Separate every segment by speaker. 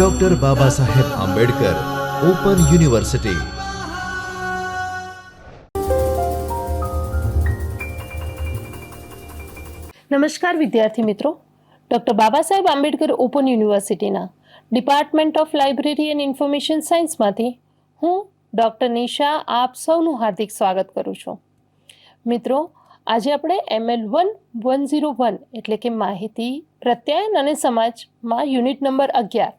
Speaker 1: Doctor Baba Saheb Ambedkar open university
Speaker 2: નમસ્કાર વિદ્યાર્થી મિત્રો. ડૉક્ટર બાબા સાહેબ આંબેડકર ઓપન યુનિવર્સિટીના department of library and information સાયન્સમાંથી હું ડૉક્ટર નિશા આપ સૌનું હાર્દિક સ્વાગત કરું છું. મિત્રો આજે આપણે ML one one zero one એટલે કે માહિતી પ્રત્યાયન અને સમાજમાં યુનિટ નંબર અગિયાર,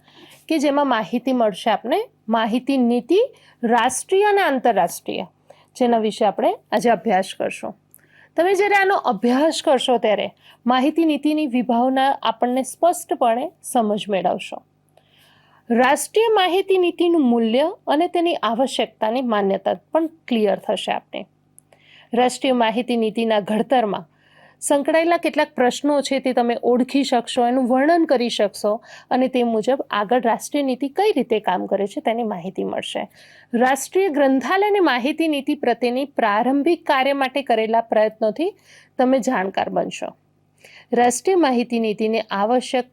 Speaker 2: કે જેમાં માહિતી મળશે આપણે માહિતી નીતિ રાષ્ટ્રીય અને આંતરરાષ્ટ્રીય, જેના વિશે આપણે આજે અભ્યાસ કરશું. તમે જ્યારે આનો અભ્યાસ કરશો ત્યારે માહિતી નીતિની વિભાવના આપણને સ્પષ્ટપણે સમજ મેળવશો. રાષ્ટ્રીય માહિતી નીતિનું મૂલ્ય અને તેની આવશ્યકતાની માન્યતા પણ ક્લિયર થશે આપને. રાષ્ટ્રીય માહિતી નીતિના ઘડતરમાં સંકળાયેલા કેટલાક પ્રશ્નો છે તે તમે ઓળખી શકશો, એનું વર્ણન કરી શકશો અને તે મુજબ આગળ રાષ્ટ્રીય નીતિ કઈ રીતે કામ કરે છે તેની માહિતી મળશે. રાષ્ટ્રીય ગ્રંથાલયને માહિતી નીતિ પ્રત્યેની પ્રારંભિક કાર્ય માટે કરેલા પ્રયત્નોથી તમે જાણકાર બનશો. રાષ્ટ્રીય માહિતી નીતિને આવશ્યક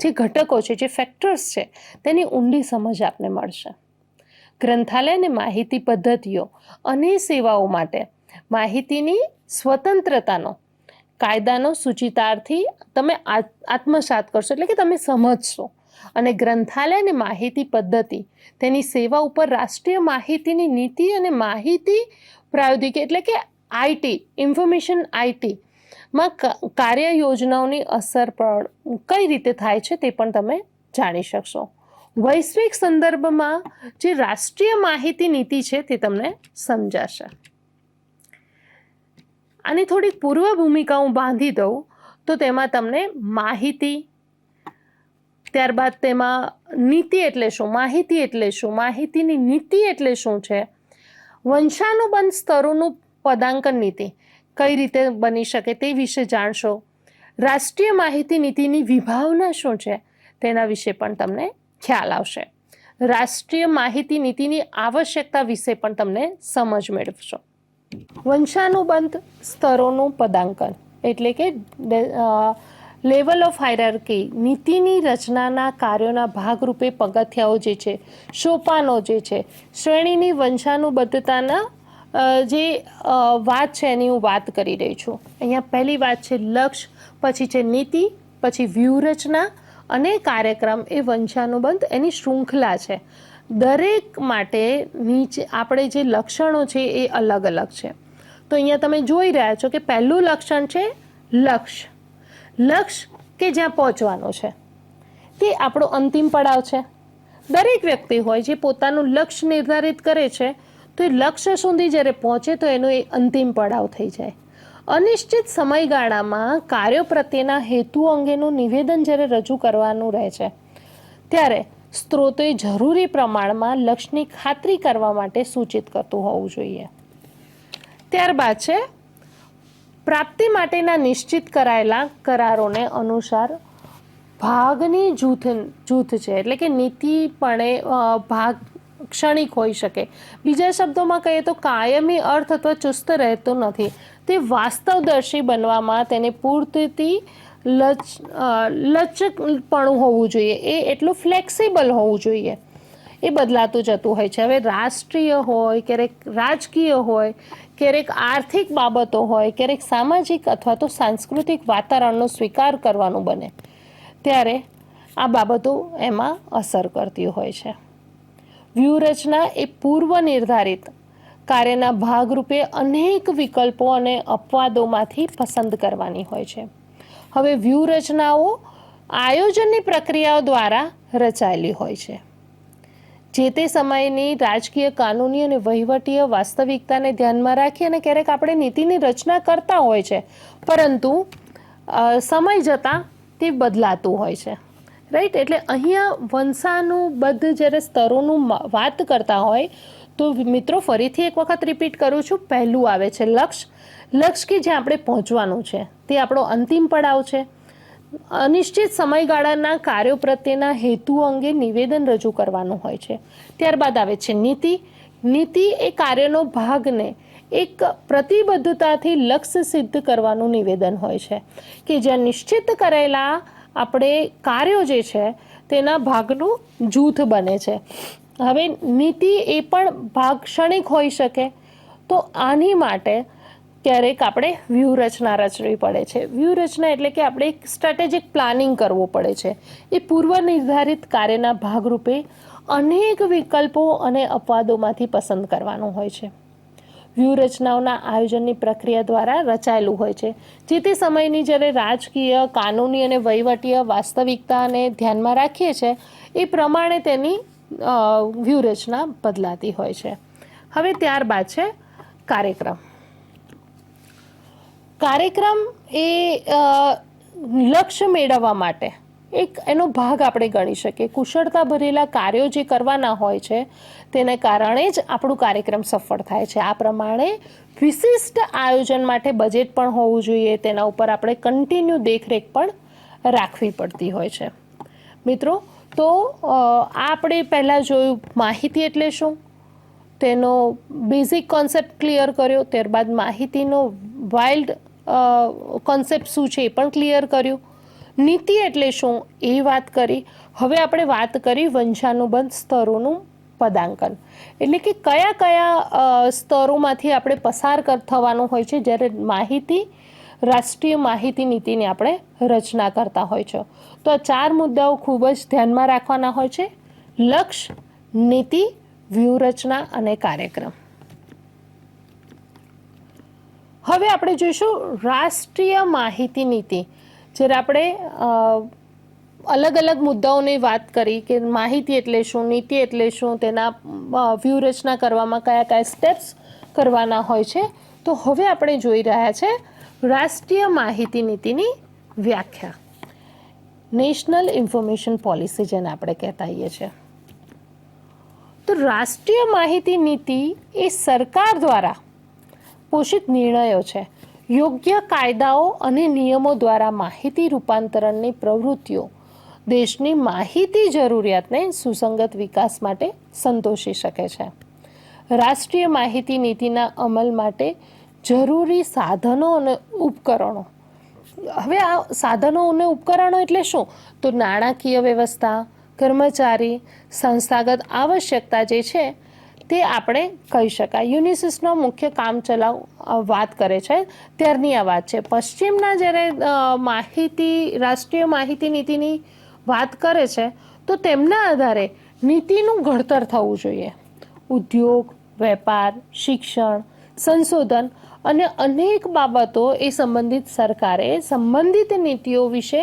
Speaker 2: જે ઘટકો છે, જે ફેક્ટર્સ છે, તેની ઊંડી સમજ આપને મળશે. ગ્રંથાલય અને માહિતી પદ્ધતિઓ અને સેવાઓ માટે માહિતીની સ્વતંત્રતાનો, કાયદાનો સૂચિતાર્થી તમે આત- આત્મસાત કરશો એટલે કે તમે સમજશો. અને ગ્રંથાલય અને માહિતી પદ્ધતિ, તેની સેવા ઉપર રાષ્ટ્રીય માહિતીની નીતિ અને માહિતી પ્રાયોગિક એટલે કે આઈટી ઇન્ફોર્મેશન આઈટી માં કાર્ય યોજનાઓની અસર પણ કઈ રીતે થાય છે તે પણ તમે જાણી શકશો. વૈશ્વિક સંદર્ભમાં જે રાષ્ટ્રીય માહિતી નીતિ છે તે તમને સમજાશે. આની થોડીક પૂર્વ ભૂમિકા હું બાંધી દઉં, તો તેમાં તમને માહિતી, ત્યારબાદ તેમાં નીતિ એટલે શું, માહિતી એટલે શું, માહિતીની નીતિ એટલે શું છે, વંશાનુબંધ સ્તરોનું પદાંકન નીતિ કઈ રીતે બની શકે તે વિશે જાણશો, રાષ્ટ્રીય માહિતી નીતિની વિભાવના શું છે તેના વિશે પણ તમને ખ્યાલ આવશે. રાષ્ટ્રીય માહિતી નીતિની આવશ્યકતા વિશે પણ તમને સમજ મેળવશો. વંશાનુબંધ સ્તરોનું પદાંકન, એટલે કે લેવલ ઓફ હાયરાર્કી, નીતિની રચનાના કાર્યોના ભાગરૂપે પગથિયાઓ જે છે, સોપાનો જે છે, શ્રેણીની વંશાનુબદ્ધતાના જે વાત છે એની હું વાત કરી રહી છું. અહીંયા પહેલી વાત છે લક્ષ્ય પછી છે નીતિ, પછી વ્યૂહરચના અને કાર્યક્રમ એ વંશાનુબંધ એની શૃંખલા છે. દરેક માટે નીચે આપણે જે લક્ષણો છે એ અલગ અલગ છે. તો અહીંયા તમે જોઈ રહ્યા છો કે પહેલું લક્ષણ છે લક્ષ્ય લક્ષ્ય કે જ્યાં પહોંચવાનું છે. તે આપણો અંતિમ પડાવ છે. દરેક વ્યક્તિ હોય જે પોતાનું લક્ષ્ય નિર્ધારિત કરે છે, તો એ લક્ષ્ય સુધી જ્યારે પહોંચે તો એનો એ અંતિમ પડાવ થઈ જાય. અનિશ્ચિત સમયગાળામાં કાર્યો પ્રત્યેના હેતુ અંગેનું નિવેદન જ્યારે રજૂ કરવાનું રહે છે, ત્યારે સ્ત્રોતોએ જરૂરી પ્રમાણમાં લક્ષ્યની ખાતરી કરવા માટે સૂચિત કરતું હોવું જોઈએ. ત્યારબાદ છે, પ્રાપ્તિ માટેના નિશ્ચિત કરાયેલા કરારોને અનુસાર ભાગની જૂથ જૂથ છે, એટલે કે નીતિપણે ભાગ ક્ષણિક હોઈ શકે. બીજા શબ્દોમાં કહીએ તો કાયમી અર્થ અથવા ચુસ્ત રહેતો નથી. તે વાસ્તવદર્શી બનવામાં તેને પૂરતી લચકપણું હોવું જોઈએ. એ એટલું ફ્લેક્સિબલ હોવું જોઈએ. એ બદલાતું જતું હોય છે. હવે રાષ્ટ્રીય હોય, ક્યારેક રાજકીય હોય, ક્યારેક આર્થિક બાબતો હોય, ક્યારેક સામાજિક અથવા તો સાંસ્કૃતિક વાતાવરણનો સ્વીકાર કરવાનું બને, ત્યારે આ બાબતો એમાં અસર કરતી હોય છે. વ્યૂહરચના એ પૂર્વ નિર્ધારિત કાર્યના ભાગરૂપે અનેક વિકલ્પો અને અપવાદોમાંથી પસંદ કરવાની હોય છે. હવે વ્યૂહરચનાઓ આયોજનની પ્રક્રિયાઓ દ્વારા રચાયેલી હોય છે. જે તે સમયની રાજકીય કાનૂની અને વહીવટીય વાસ્તવિકતાને ધ્યાનમાં રાખી અને ક્યારેક આપણે નીતિની રચના કરતા હોય છે, પરંતુ સમય જતાં તે બદલાતું હોય છે. રાઈટ એટલે અહીંયા વંશાનુબદ્ધ જ્યારે સ્તરોનું વાત કરતા હોય તો મિત્રો, ફરીથી એક વખત રિપીટ કરું છું. પહેલું આવે છે લક્ષ્ય લક્ષ્ય કે જ્યાં આપણે પહોંચવાનું છે. તે આપણો અંતિમ પડાવ છે. અનિશ્ચિત સમયગાળાના કાર્યો પ્રત્યેના હેતુ અંગે નિવેદન રજૂ કરવાનું હોય છે. ત્યારબાદ આવે છે નીતિ. નીતિ એ કાર્યનો ભાગને એક પ્રતિબદ્ધતાથી લક્ષ્ય સિદ્ધ કરવાનું નિવેદન હોય છે કે જ્યાં નિશ્ચિત કરેલા આપણે કાર્યો જે છે, તેના ભાગનું જૂથ બને છે. હવે નીતિ એ પણ ભાગક્ષણિક હોઈ શકે. તો આની માટે ક્યારેક આપણે વ્યૂહરચના રચવી પડે છે. વ્યૂહરચના એટલે કે આપણે એક સ્ટ્રેટેજિક પ્લાનિંગ કરવું પડે છે. એ પૂર્વ નિર્ધારિત કાર્યના ભાગરૂપે અનેક વિકલ્પો અને અપવાદોમાંથી પસંદ કરવાનું હોય છે. વ્યૂહરચનાઓના આયોજનની પ્રક્રિયા દ્વારા રચાયેલું હોય છે. જે તે સમયની જ્યારે રાજકીય, કાનૂની અને વહીવટીય વાસ્તવિકતાને ધ્યાનમાં રાખીએ છીએ એ પ્રમાણે તેની વ્યૂહરચના બદલાતી હોય છે. હવે ત્યારબાદ છે કાર્યક્રમ. કાર્યક્રમ એ લક્ષ્ય મેળવવા માટે એક એનો ભાગ આપણે ગણી શકીએ. કુશળતા ભરેલા કાર્યો જે કરવાના હોય છે, તેને કારણે જ આપણું કાર્યક્રમ સફળ થાય છે. આ પ્રમાણે વિશિષ્ટ આયોજન માટે બજેટ પણ હોવું જોઈએ. તેના ઉપર આપણે કન્ટિન્યુ દેખરેખ પણ રાખવી પડતી હોય છે. મિત્રો તો આ આપણે પહેલાં જોયું માહિતી એટલે શું? તેનો બેઝિક કોન્સેપ્ટ ક્લિયર કર્યો, ત્યારબાદ માહિતીનો વાઇલ્ડ કોન્સેપ્ટ શું છે એ પણ ક્લિયર કર્યું. નીતિ એટલે શું એ વાત કરી. હવે આપણે વાત કરી વંશાનુબંધ સ્તરોનું પદાંકન. એટલે કે કયા કયા સ્તરોમાંથી આપણે પસાર કર, થવાનું હોય છે, જ્યારે માહિતી રાષ્ટ્રીય માહિતી નીતિની આપણે રચના કરતા હોય છે. તો આ ચાર મુદ્દાઓ ખૂબ જ ધ્યાનમાં રાખવાના હોય છે. લક્ષ્ય નીતિ, વ્યૂહરચના અને કાર્યક્રમ. હવે આપણે જોઈશું રાષ્ટ્રીય માહિતી નીતિ. જ્યારે આપણે અલગ અલગ મુદ્દાઓની વાત કરી કે માહિતી એટલે શું, નીતિ એટલે શું, તેના વ્યૂહરચના કરવામાં કયા કયા સ્ટેપ્સ કરવાના હોય છે. તો હવે આપણે જોઈ રહ્યા છે રાષ્ટ્રીય માહિતી નીતિની વ્યાખ્યા. નેશનલ ઇન્ફોર્મેશન પોલિસી જેને આપણે કહેતા હોઈએ છીએ. તો રાષ્ટ્રીય માહિતી નીતિ એ સરકાર દ્વારા પોષિત નિર્ણયો છે. યોગ્ય કાયદાઓ અને નિયમો દ્વારા માહિતી રૂપાંતરણની પ્રવૃત્તિઓ દેશની માહિતી જરૂરિયાતને સુસંગત વિકાસ માટે સંતોષી શકે છે. રાષ્ટ્રીય માહિતી નીતિના અમલ માટે જરૂરી સાધનો અને ઉપકરણો. હવે આ સાધનો અને ઉપકરણો એટલે શું? તો નાણાકીય વ્યવસ્થા, કર્મચારી, સંસ્થાગત આવશ્યકતા જે છે, તે આપણે કહી શકાય. યુનિસિસનો મુખ્ય કામચલાઉ વાત કરે છે, ત્યારની આ વાત છે. પશ્ચિમના જ્યારે માહિતી, રાષ્ટ્રીય માહિતી નીતિની વાત કરે છે, તો તેમના આધારે નીતિનું ઘડતર થવું જોઈએ. ઉદ્યોગ, વેપાર, શિક્ષણ, સંશોધન અને અનેક બાબતો એ સંબંધિત સરકારે સંબંધિત નીતિઓ વિશે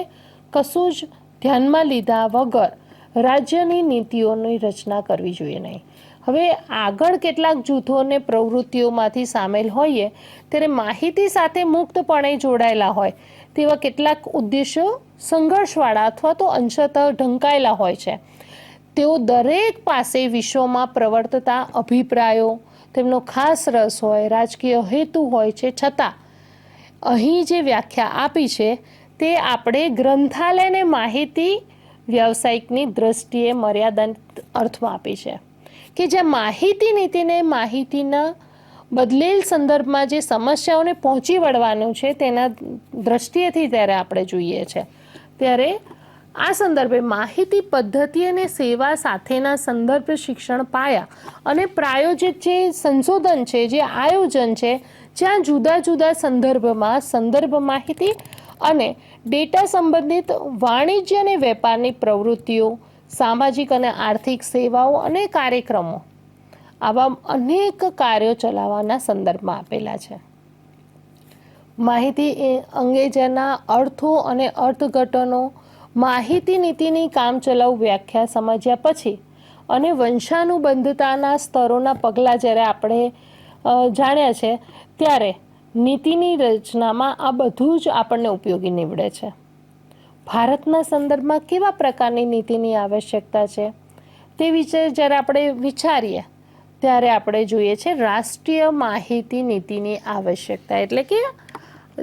Speaker 2: કશું જ ધ્યાનમાં લીધા વગર રાજ્યની નીતિઓની રચના કરવી જોઈએ નહીં. હવે આગળ કેટલાક જૂથોને પ્રવૃત્તિઓમાંથી સામેલ હોઈએ ત્યારે માહિતી સાથે મુક્તપણે જોડાયેલા હોય તેવા કેટલાક ઉદ્દેશો સંઘર્ષવાળા અથવા તો અંશતઃ ઢંકાયેલા હોય છે. તેઓ દરેક પાસે વિશ્વમાં પ્રવર્તતા અભિપ્રાયો તેમનો ખાસ રસ હોય, રાજકીય હેતુ હોય છે છતાં. અહીં જે વ્યાખ્યા આપી છે, તે આપણે ગ્રંથાલયને માહિતી વ્યવસાયિકની દ્રષ્ટિએ મર્યાદિત અર્થમાં આપી છે. કે જ્યાં માહિતી નીતિને માહિતીના બદલેલ સંદર્ભમાં જે સમસ્યાઓને પહોંચી વળવાનું છે, તેના દ્રષ્ટિએથી ત્યારે આપણે જોઈએ છે. ત્યારે આ સંદર્ભે માહિતી પદ્ધતિ અને સેવા સાથેના સંદર્ભ શિક્ષણ પાયા અને પ્રાયોજિત જે સંશોધન છે, જે આયોજન છે, જ્યાં જુદા જુદા સંદર્ભમાં સંદર્ભ માહિતી અને ડેટા સંબંધિત વાણિજ્ય અને વેપારની પ્રવૃત્તિઓ, સામાજિક અને આર્થિક સેવાઓ અને કાર્યક્રમો આવા અનેક કાર્યો ચલાવવાના સંદર્ભમાં આપેલા છે. માહિતી અંગે જેના અર્થો અને અર્થઘટનો માહિતી નીતિની કામચલાઉ વ્યાખ્યા સમજ્યા પછી અને વંશાનુબંધતાના સ્તરોના પગલાં જ્યારે આપણે જાણ્યા છે, ત્યારે નીતિની રચનામાં આ બધું જ આપણને ઉપયોગી નીવડે છે. ભારતના સંદર્ભમાં કેવા પ્રકારની નીતિની આવશ્યકતા છે તે વિશે જ્યારે આપણે વિચારીએ, ત્યારે આપણે જોઈએ છે રાષ્ટ્રીય માહિતી નીતિની આવશ્યકતા. એટલે કે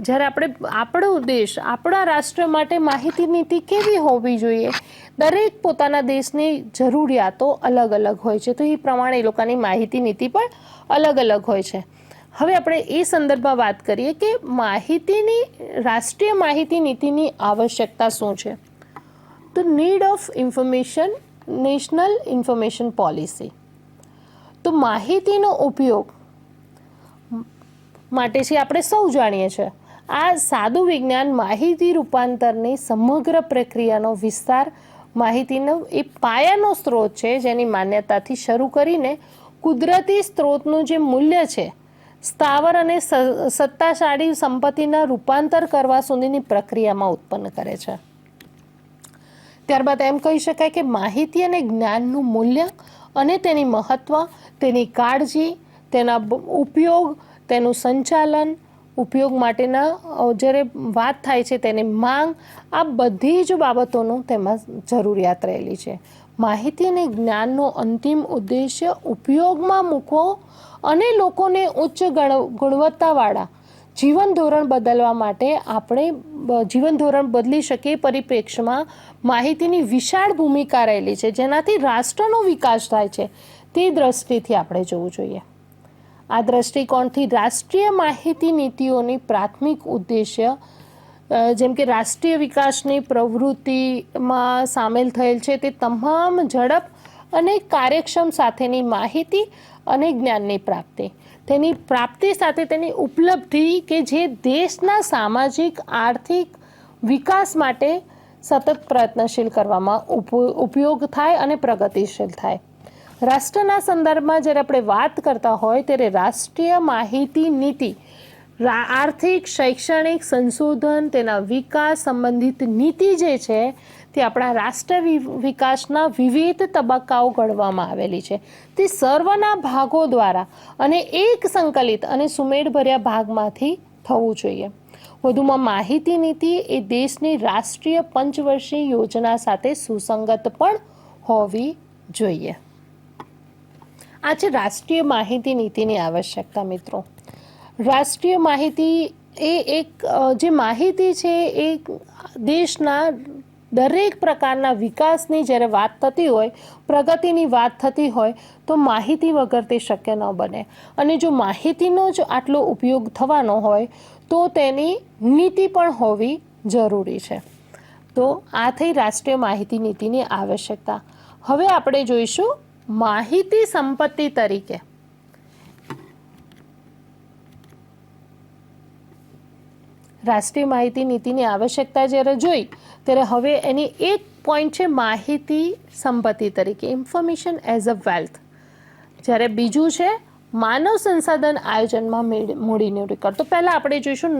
Speaker 2: જ્યારે આપણે આપણો દેશ, આપણા રાષ્ટ્ર માટે માહિતી નીતિ કેવી હોવી જોઈએ? દરેક પોતાના દેશની જરૂરિયાતો અલગ અલગ હોય છે. તો એ પ્રમાણે એ લોકોની માહિતી નીતિ પણ અલગ અલગ હોય છે. હવે આપણે એ સંદર્ભમાં વાત કરીએ કે માહિતીની, રાષ્ટ્રીય માહિતી નીતિની આવશ્યકતા શું છે? તો need of information national information policy તો માહિતીનો ઉપયોગ માટે છે આપણે સૌ જાણીએ છીએ. આ સાદું વિજ્ઞાન માહિતી રૂપાંતરની સમગ્ર પ્રક્રિયાનો વિસ્તાર, માહિતીનો એ પાયાનો સ્ત્રોત છે જેની માન્યતાથી શરૂ કરીને કુદરતી સ્ત્રોતનું જે મૂલ્ય છે, સ્થાવર અને સત્તાશાળી સંપત્તિના રૂપાંતર કરવા સુધીની પ્રક્રિયામાં ઉત્પન્ન કરે છે. ત્યારબાદ એમ કહી શકાય કે માહિતી અને જ્ઞાનનું મૂલ્ય અને તેની મહત્ત્વ તેની કાળજી, તેના ઉપયોગ, તેનું સંચાલન ઉપયોગ માટેના જ્યારે વાત થાય છે તેની માંગ, આ બધી જ બાબતોનું તેમાં જરૂરિયાત રહેલી છે. માહિતી અને જ્ઞાનનો અંતિમ ઉદ્દેશ્ય ઉપયોગમાં મૂકવો અને લોકોને ઉચ્ચ ગણ- ગુણવત્તાવાળા જીવન ધોરણ બદલવા માટે આપણે જીવન ધોરણ બદલી શકીએ પરિપ્રેક્ષમાં માહિતીની વિશાળ ભૂમિકા રહેલી છે. જેનાથી રાષ્ટ્રનો વિકાસ થાય છે. તે દ્રષ્ટિથી આપણે જોવું જોઈએ. આ દ્રષ્ટિકોણથી રાષ્ટ્રીય માહિતી નીતિઓની પ્રાથમિક ઉદ્દેશ્ય જેમ કે રાષ્ટ્રીય વિકાસની પ્રવૃત્તિમાં સામેલ થયેલ છે તે તમામ ઝડપ અને કાર્યક્ષમ સાથેની માહિતી અને જ્ઞાનની પ્રાપ્તિ. તેની પ્રાપ્તિ સાથે તેની ઉપલબ્ધિ કે જે દેશના સામાજિક, આર્થિક વિકાસ માટે સતત પ્રયત્નશીલ કરવામાં ઉપયોગ થાય અને પ્રગતિશીલ થાય. રાષ્ટ્રના સંદર્ભમાં જ્યારે આપણે વાત કરતા હોય ત્યારે રાષ્ટ્રીય માહિતી નીતિ આર્થિક, શૈક્ષણિક સંશોધન, તેના વિકાસ સંબંધિત નીતિ જે છે, તે આપણા રાષ્ટ્ર વિકાસના વિવિધ તબક્કાઓ ઘડવામાં આવેલી છે. તે સર્વના ભાગો દ્વારા અને એક સંકલિત અને સુમેળભર્યા ભાગમાંથી થવું જોઈએ. વધુમાં માહિતી નીતિ એ દેશની રાષ્ટ્રીય પંચવર્ષીય યોજના સાથે સુસંગત પણ હોવી જોઈએ. આ છે રાષ્ટ્રીય માહિતી નીતિની આવશ્યકતા, મિત્રો. રાષ્ટ્રીય માહિતી એ એક જે માહિતી છે એ દેશના દરેક પ્રકારના વિકાસની જ્યારે વાત થતી હોય, પ્રગતિની વાત થતી હોય, તો માહિતી વગર તે શક્ય ન બને. અને જો માહિતીનો જ આટલો ઉપયોગ થવાનો હોય, તો તેની નીતિ પણ હોવી જરૂરી છે. તો આ થઈ રાષ્ટ્રીય માહિતી નીતિની આવશ્યકતા. હવે આપણે જોઈશું માહિતી સંપત્તિ તરીકે. રાષ્ટ્રીય માહિતી નીતિની આવશ્યકતા જ્યારે જોઈ, ત્યારે હવે એની એક પોઈન્ટ છે માહિતી સંપત્તિ તરીકે ઇન્ફોર્મેશન એઝ અ વેલ્થ જ્યારે બીજું છે માનવ સંસાધન આયોજનમાં મૂડીનું રેકોર્ડ તો પહેલાં આપણે જોઈશું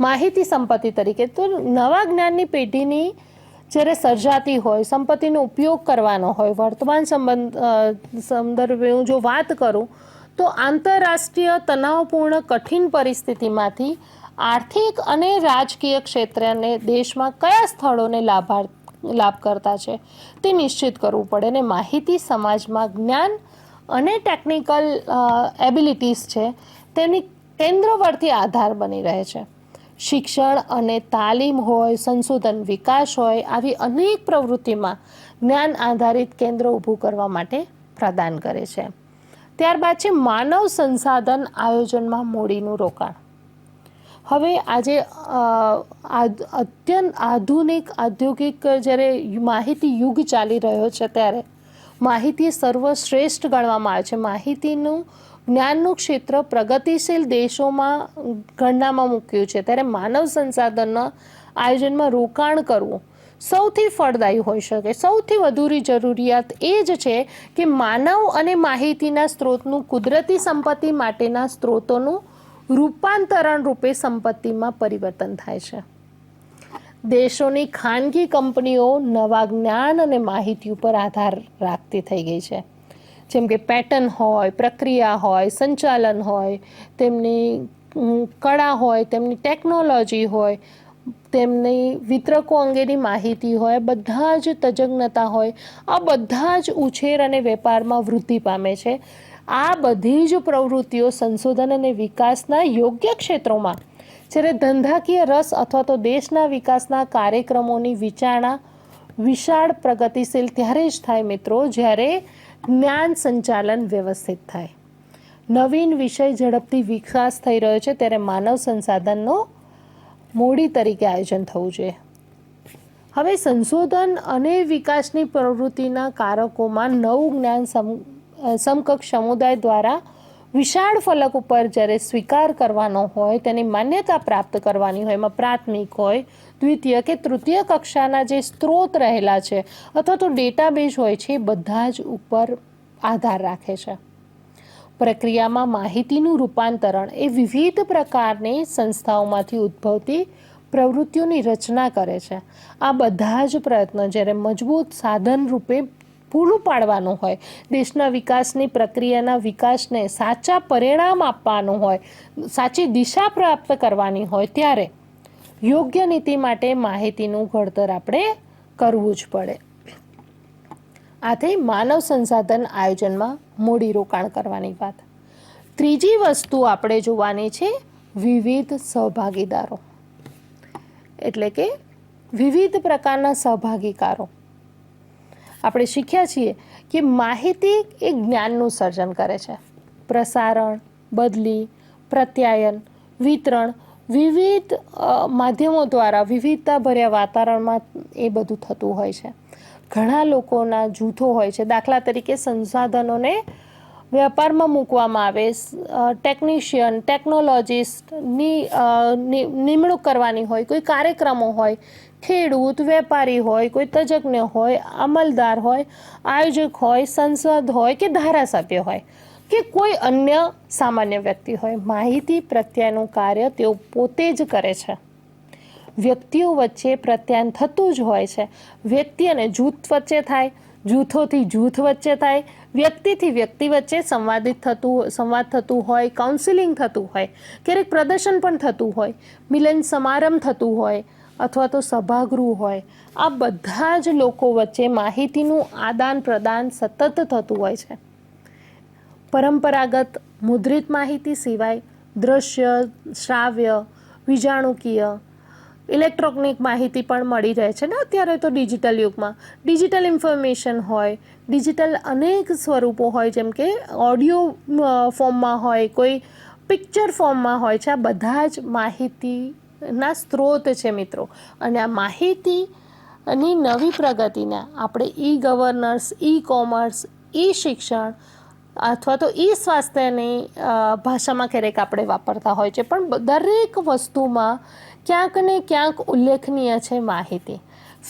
Speaker 2: માહિતી સંપત્તિ તરીકે. તો નવા જ્ઞાનની પેઢીની જ્યારે સર્જાતી હોય, સંપત્તિનો ઉપયોગ કરવાનો હોય, વર્તમાન સંબંધ સંદર્ભે હું જો વાત કરું, તો આંતરરાષ્ટ્રીય તણાવપૂર્ણ કઠિન પરિસ્થિતિમાંથી આર્થિક અને રાજકીય ક્ષેત્રને દેશમાં કયા સ્થળોને લાભાર્થ લાભ કરતા છે તે નિશ્ચિત કરવું પડે અને માહિતી સમાજમાં જ્ઞાન અને ટેકનિકલ એબિલિટીઝ છે તેની કેન્દ્રવર્તી આધાર બની રહે છે. શિક્ષણ અને તાલીમ હોય, સંશોધન વિકાસ હોય, આવી અનેક પ્રવૃત્તિમાં જ્ઞાન આધારિત કેન્દ્ર ઊભું કરવા માટે પ્રદાન કરે છે. ત્યારબાદ છે માનવ સંસાધન આયોજનમાં મૂડીનું રોકાણ. હવે આજે અત્યંત આધુનિક ઔદ્યોગિક જ્યારે માહિતી યુગ ચાલી રહ્યો છે ત્યારે માહિતી સર્વશ્રેષ્ઠ ગણવામાં આવે છે. માહિતીનું જ્ઞાનનું ક્ષેત્ર પ્રગતિશીલ દેશોમાં ગણનામાં મૂક્યું છે. ત્યારે માનવ સંસાધનના આયોજનમાં રોકાણ કરવું સૌથી ફળદાયી હોઈ શકે. સૌથી વધુ જરૂરિયાત એ જ છે કે માનવ અને માહિતીના સ્ત્રોતનું કુદરતી સંપત્તિ માટેના સ્ત્રોતોનું રૂપાંતરણ રૂપે સંપત્તિમાં પરિવર્તન થાય છે. દેશોની ખાનગી કંપનીઓ નવા જ્ઞાન અને માહિતી ઉપર આધાર રાખતી થઈ ગઈ છે. જેમ કે પેટર્ન હોય, પ્રક્રિયા હોય, સંચાલન હોય, તેમની કળા હોય, તેમની ટેકનોલોજી હોય, તેમની વિતરકો અંગેની માહિતી હોય, બધા જ તજજ્ઞતા હોય, આ બધા જ ઉછેર અને વેપારમાં વૃદ્ધિ પામે છે. આ બધી જ પ્રવૃત્તિઓ સંશોધન અને વિકાસના યોગ્ય ક્ષેત્રોમાં, જ્યારે ધંધાકીય રસ અથવા તો દેશના વિકાસના કાર્યક્રમોની વિચારણા વિશાળ પ્રગતિશીલ ત્યારે જ થાય મિત્રો, જ્યારે જ્ઞાન સંચાલન વ્યવસ્થિત થાય. નવીન વિષય ઝડપથી વિકાસ થઈ રહ્યો છે ત્યારે માનવ સંસાધનનો મૂડી તરીકે આયોજન થવું જોઈએ. હવે સંશોધન અને વિકાસની પ્રવૃત્તિના કારકોમાં નવું જ્ઞાન સમ સમકક્ષ સમુદાય દ્વારા વિશાળ ફલક ઉપર જ્યારે સ્વીકાર કરવાનો હોય, તેની માન્યતા પ્રાપ્ત કરવાની હોય, એમાં પ્રાથમિક હોય દ્વિતીય કે તૃતીય કક્ષાના જે સ્ત્રોત રહેલા છે અથવા તો ડેટાબેઝ હોય છે બધા જ ઉપર આધાર રાખે છે. પ્રક્રિયામાં માહિતીનું રૂપાંતરણ એ વિવિધ પ્રકારની સંસ્થાઓમાંથી ઉદ્ભવતી પ્રવૃત્તિઓની રચના કરે છે. આ બધા જ પ્રયત્નો જ્યારે મજબૂત સાધન રૂપે પૂરું પાડવાનું હોય, દેશના વિકાસની પ્રક્રિયાના વિકાસને સાચા પરિણામ આપવાનું હોય, સાચી દિશા પ્રાપ્ત કરવાની હોય, ત્યારે યોગ્ય નીતિ માટે માહિતીનું ઘડતર આપણે કરવું જ પડે. આથી માનવ સંસાધન આયોજનમાં મૂડી રોકાણ કરવાની વાત. ત્રીજી વસ્તુ આપણે જોવાની છે વિવિધ સહભાગીદારો. એટલે કે વિવિધ પ્રકારના સહભાગીકારો. આપણે શીખ્યા છીએ કે માહિતી એ જ્ઞાનનું સર્જન કરે છે. પ્રસારણ, બદલી, પ્રત્યાયન, વિતરણ વિવિધ માધ્યમો દ્વારા વિવિધતાભર્યા વાતાવરણમાં એ બધું થતું હોય છે. ઘણા લોકોના જૂથો હોય છે. દાખલા તરીકે સંસાધનોને વેપારમાં મૂકવામાં આવે ટેકનિશિયન ટેકનોલોજીસ્ટની નિમણૂક કરવાની હોય, કોઈ કાર્યક્રમો હોય, ખેડૂત, વેપારી હોય, કોઈ તજજ્ઞ હોય, અમલદાર હોય, આયોજક હોય, સંસદ હોય કે ધારાસભ્ય હોય. કે કોઈ અન્ય સામાન્ય વ્યક્તિ હોય, માહિતી પ્રત્યેનું કાર્ય તેઓ પોતે જ કરે છે. વ્યક્તિઓ વચ્ચે પ્રત્યાયન થતું જ હોય છે. વ્યક્તિ અને જૂથ વચ્ચે થાય, જૂથોથી જૂથ વચ્ચે થાય, વ્યક્તિથી વ્યક્તિ વચ્ચે સંવાદિત થતું, સંવાદ થતું હોય કાઉન્સિલિંગ થતું હોય, ક્યારેક પ્રદર્શન પણ થતું હોય, મિલન સમારંભ થતું હોય અથવા તો સભાગૃહ હોય. આ બધા જ લોકો વચ્ચે માહિતીનું આદાન પ્રદાન સતત થતું હોય છે. પરંપરાગત મુદ્રિત માહિતી સિવાય દ્રશ્ય, શ્રાવ્ય, વિજાણુકીય, ઇલેક્ટ્રોનિક માહિતી પણ મળી રહે છે. ને અત્યારે તો ડિજિટલ યુગમાં ડિજિટલ ઇન્ફોર્મેશન હોય, ડિજિટલ અનેક સ્વરૂપો હોય, જેમ કે ઓડિયો ફોર્મમાં હોય, કોઈ પિક્ચર ફોર્મમાં હોય છે. આ બધા જ માહિતીના સ્ત્રોત છે મિત્રો. અને આ માહિતીની નવી પ્રગતિને આપણે ઈ ગવર્નન્સ ઈ કોમર્સ ઈ શિક્ષણ અથવા તો ઈ સ્વાસ્થ્યની ભાષામાં ક્યારેક આપણે વાપરતા હોય છે. પણ દરેક વસ્તુમાં ક્યાંક ને ક્યાંક ઉલ્લેખનીય છે માહિતી.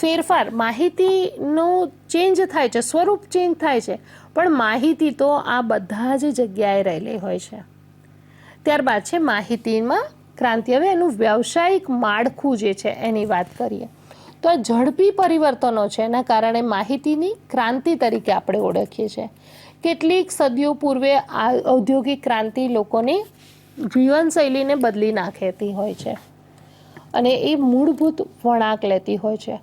Speaker 2: ફેરફાર, માહિતીનું ચેન્જ થાય છે, સ્વરૂપ ચેન્જ થાય છે. પણ માહિતી તો આ બધા જ જગ્યાએ રહેલી હોય છે. ત્યારબાદ છે માહિતીમાં ક્રાંતિ. હવે એનું વ્યવસાયિક માળખું જે છે એની વાત કરીએ. તો આ ઝડપી પરિવર્તનો છે એના કારણે માહિતીની ક્રાંતિ તરીકે આપણે ઓળખીએ છીએ. કેટલીક સદીઓ પૂર્વે આ ઔદ્યોગિક ક્રાંતિ લોકોની જીવનશૈલીને બદલી નાખેતી હોય છે અને એ મૂળભૂત વળાંક લેતી હોય છે.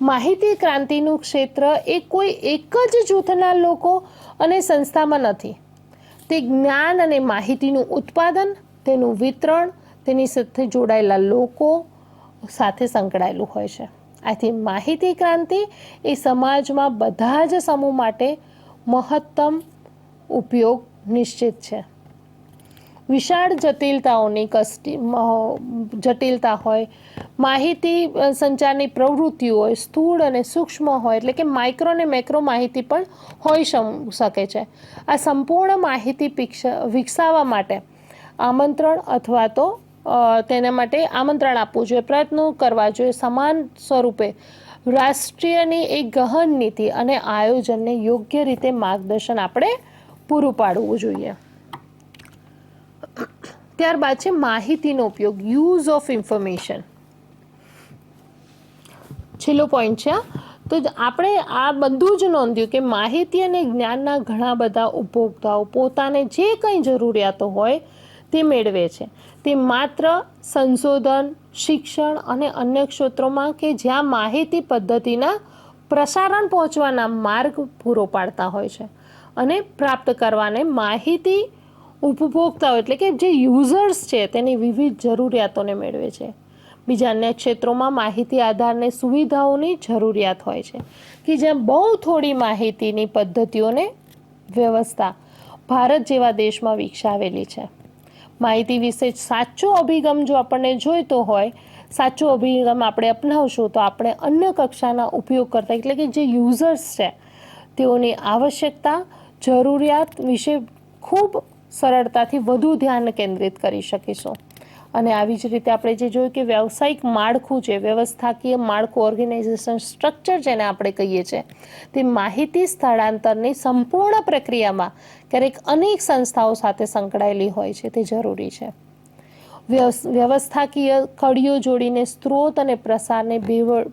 Speaker 2: માહિતી ક્રાંતિનું ક્ષેત્ર એ કોઈ એક જ જૂથના લોકો અને સંસ્થામાં નથી. તે જ્ઞાન અને માહિતીનું ઉત્પાદન, તેનું વિતરણ, તેની સાથે જોડાયેલા લોકો સાથે સંકળાયેલું હોય છે. આથી માહિતી ક્રાંતિ એ સમાજમાં બધા જ સમૂહ માટે મહત્તમ ઉપયોગ નિશ્ચિત છે. વિશાળ જટિલતાઓની કસ્ટી જટિલતા હોય, માહિતી સંચારની પ્રવૃત્તિઓ હોય, સ્થૂળ અને સૂક્ષ્મ હોય, એટલે કે માઇક્રો અને મેક્રો માહિતી પણ હોઈ શકે છે. આ સંપૂર્ણ માહિતી વિકસાવવા માટે આમંત્રણ અથવા તો તેના માટે આમંત્રણ આપવું જોઈએ, પ્રયત્નો કરવા જોઈએ, સમાન સ્વરૂપે રાષ્ટ્રીયની એક ગહન નીતિ અને આયોજનને યોગ્ય રીતે માર્ગદર્શન આપણે પૂરું પાડવું જોઈએ. ત્યારબાદ છે માહિતીનો ઉપયોગ યુઝ ઓફ ઇન્ફોર્મેશન છેલ્લો પોઈન્ટ છે તો આપણે આ બધું જ નોંધ્યું કે માહિતી અને જ્ઞાનના ઘણા બધા ઉપભોક્તાઓ પોતાને જે કંઈ જરૂરિયાતો હોય તે મેળવે છે. તે માત્ર સંશોધન, શિક્ષણ અને અન્ય ક્ષેત્રોમાં કે જ્યાં માહિતી પદ્ધતિના પ્રસારણ પહોંચવાના માર્ગ પૂરો પાડતા હોય છે અને પ્રાપ્ત કરવાને માહિતી ઉપભોક્તાઓ એટલે કે જે યુઝર્સ છે તેની વિવિધ જરૂરિયાતોને મેળવે છે. બીજા અન્ય ક્ષેત્રોમાં માહિતી આધારને સુવિધાઓની જરૂરિયાત હોય છે કે જ્યાં બહુ થોડી માહિતીની પદ્ધતિઓને વ્યવસ્થા ભારત જેવા દેશમાં વિકસાવેલી છે. માહિતી વિશે સાચો અભિગમ જો આપણને જોઈતો હોય, સાચો અભિગમ આપણે અપનાવશું તો આપણે અન્ય કક્ષાના ઉપયોગ કરતા, એટલે કે જે યુઝર્સ છે, તેઓની આવશ્યકતા, જરૂરિયાત વિશે ખૂબ સરળતાથી વધુ ધ્યાન કેન્દ્રિત કરી શકીશું. અને આવી જ રીતે આપણે જે જોયું કે વ્યવસાયિક માળખું છે, વ્યવસ્થાકીય માળખું ઓર્ગેનાઇઝેશન સ્ટ્રક્ચર જેને આપણે કહીએ છીએ, તે માહિતી સ્થળાંતરની સંપૂર્ણ પ્રક્રિયામાં ક્યારેક અનેક સંસ્થાઓ સાથે સંકળાયેલી હોય છે, તે જરૂરી છે. વ્યવસ- વ્યવસ્થાકીય કડીઓ જોડીને સ્ત્રોત અને પ્રસારને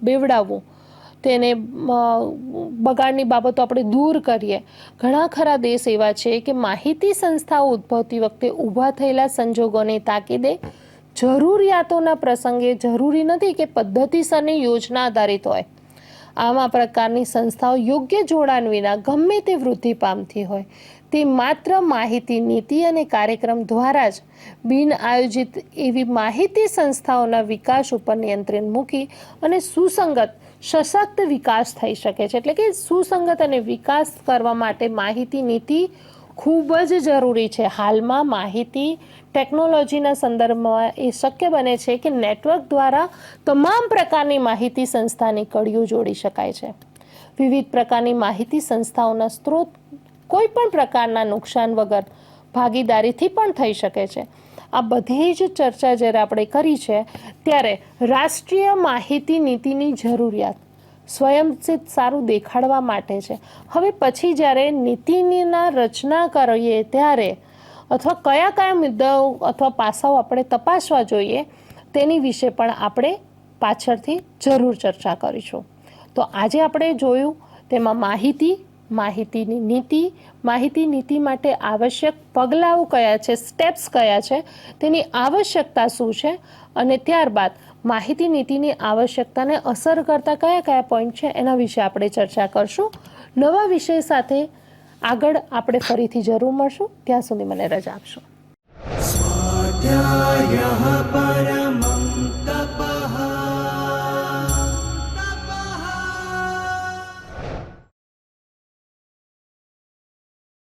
Speaker 2: બેવડાવવું, તેને બગાડની બાબતો આપણે દૂર કરીએ. ઘણા ખરા દેશ એવા છે કે માહિતી સંસ્થાઓ ઉદ્ભવતી વખતે ઊભા થયેલા સંજોગોને તાકીદે જરૂરિયાતોના પ્રસંગે જરૂરી નથી કે પદ્ધતિસરની યોજના આધારિત હોય. આવા પ્રકારની સંસ્થાઓ યોગ્ય જોડાણ વિના ગમે તે વૃદ્ધિ પામતી હોય. તે માત્ર માહિતી, નીતિ અને કાર્યક્રમ દ્વારા જ બિન આયોજિત એવી માહિતી સંસ્થાઓના વિકાસ ઉપર નિયંત્રણ મૂકી અને સુસંગત, સશક્ત વિકાસ થઈ શકે છે. એટલે કે સુસંગત અને વિકાસ કરવા માટે માહિતી, નીતિ ખૂબ જ જરૂરી છે. હાલમાં માહિતી ટેકનોલોજીના સંદર્ભમાં એ શક્ય બને છે કે નેટવર્ક દ્વારા તમામ પ્રકારની માહિતી સંસ્થાની કડીઓ જોડી શકાય છે. વિવિધ પ્રકારની માહિતી સંસ્થાઓના સ્ત્રોત કોઈ પણ પ્રકારના નુકસાન વગર ભાગીદારીથી પણ થઈ શકે છે. આ બધી જ ચર્ચા જ્યારે આપણે કરી છે, ત્યારે રાષ્ટ્રીય માહિતી નીતિની જરૂરિયાત સ્વયંસિત સારું દેખાડવા માટે છે. હવે પછી જ્યારે નીતિની રચના કરીએ ત્યારે અથવા કયા કયા મુદ્દાઓ અથવા પાસાઓ આપણે તપાસવા જોઈએ તેની વિશે પણ આપણે પાછળથી જરૂર ચર્ચા કરીશું. તો આજે આપણે જોયું તેમાં માહિતી, માહિતીની નીતિ, માહિતી નીતિ માટે આવશ્યક પગલાઓ કયા છે સ્ટેપ્સ કયા છે, તેની આવશ્યકતા શું છે અને ત્યારબાદ માહિતી નીતિની આવશ્યકતાને અસર કરતા કયા કયા પોઈન્ટ છે એના વિશે આપણે ચર્ચા કરશું. નવા વિષય સાથે આગળ આપણે ફરીથી જરૂર મળશું. ત્યાં સુધી મને રજા આપશો.
Speaker 3: સ્વાધ્યાય